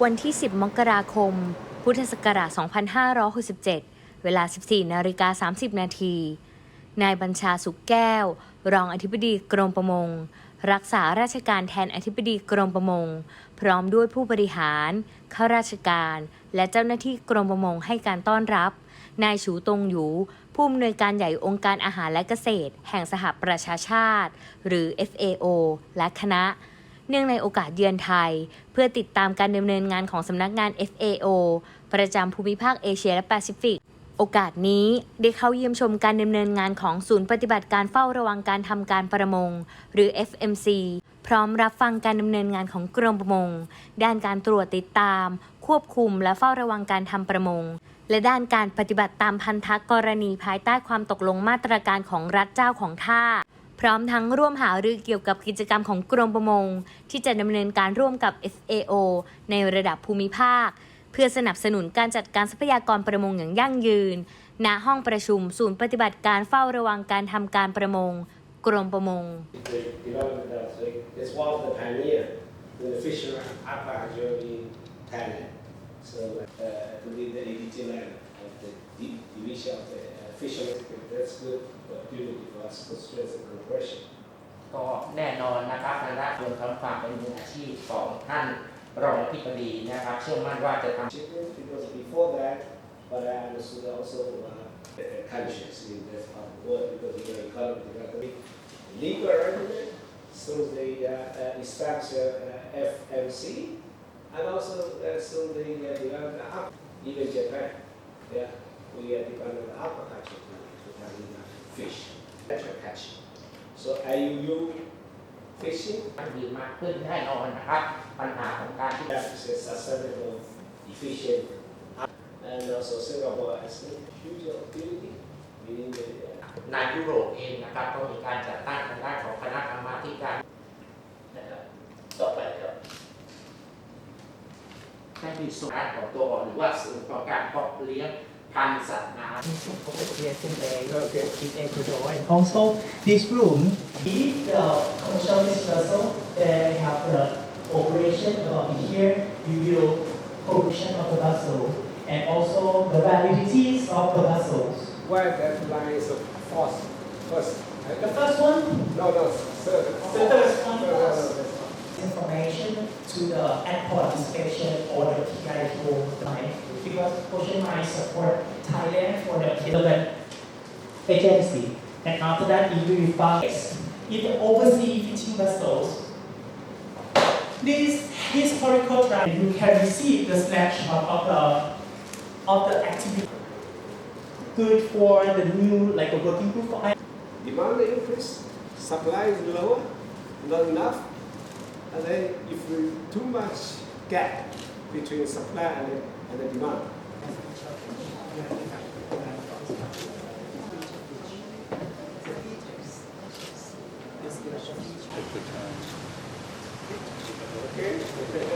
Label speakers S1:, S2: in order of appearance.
S1: วันที่ 10 มกราคม พุทธศักราช 2567 เวลา 14 นาฬิกา 30 นาที นายบัญชาสุขแก้ว รองอธิบดีกรมประมง รักษาราชการแทนอธิบดีกรมประมง พร้อมด้วยผู้บริหารข้าราชการ และเจ้าหน้าที่กรมประมงให้การต้อนรับ นายฉูตงหยูผู้อำนวยการใหญ่องค์การอาหารและเกษตร แห่งสหประชาชาติ หรือ FAO และคณะ เนื่องในโอกาสเยือนไทย เพื่อติดตามการดำเนินงานของสำนักงาน FAO ประจำภูมิภาคเอเชียและแปซิฟิกโอกาสนี้ได้เข้าเยี่ยมชมการดำเนินงานของศูนย์ปฏิบัติการเฝ้าระวังการทำการประมง หรือ FMC พร้อมรับฟังการดำเนินงานของกรมประมง ด้านการตรวจติดตาม ควบคุมและเฝ้าระวังการทำประมง และด้านการปฏิบัติตามพันธกรณีภายใต้ความตกลงมาตรการของรัฐเจ้าของท่า พร้อมทั้งร่วมหารือเกี่ยวกับกิจกรรมของกรมประมง ที่จะดำเนินการร่วมกับ FAO ในระดับภูมิภาค เพื่อสนับสนุนการจัดการทรัพยากรประมงอย่างยั่งยืน ณ ห้องประชุมศูนย์ปฏิบัติการเฝ้าระวังการทำการประมง กรมประมง
S2: Thailand. So uh, within uh, the ADT line of the division of the uh, official facial aspect, that's good opportunity for us for stress and compression.
S3: ก็แน่นอนนะครับทางด้านรวมทั้งความเป็นมืออาชีพของท่านรองอธิบดีนะครับเชื่อมั่นว่าจะทำ
S2: Because before that, but I understood also uh, a conscious in part of the because we were economic. Legal so they uh, FMC and also uh, so they uh, developed the aqu- even Japan. Yeah, we uh, developed the aquaculture to, to have enough fish, natural catching. So IUU fishing
S3: มันดีมากขึ้นแน่นอนนะครับ ปัญหาของการที่
S2: that is sustainable, efficient, and also Singapore has a huge opportunity within the uh,
S3: ในยุโรปเองนะครับก็มีการจัดตั้งทางด้านของ ให้มีส่วนของตัวหรือว่าส่วนของการเพาะเลี้ยงพันธุ์สัตว์น้ำ
S4: also, this room, If the commercial dispersal, then uh, have the operation about here, we will corruption of the vessel, and also the validities of the vessels.
S2: Why that line is a false first?
S4: The first one,
S2: No, no, sir.
S4: The first
S2: one was
S4: information to the airport inspection or the PIO line, because Ocean Line support Thailand for the development agency. And after that, it be in the overseas fishing vessels. This historical track, you can receive the snapshot of the of the activity. Good for the new like a working group
S2: Demand increase, supply is lower, not enough. And then if we too much gap between supply and the, and the demand. Okay. uh,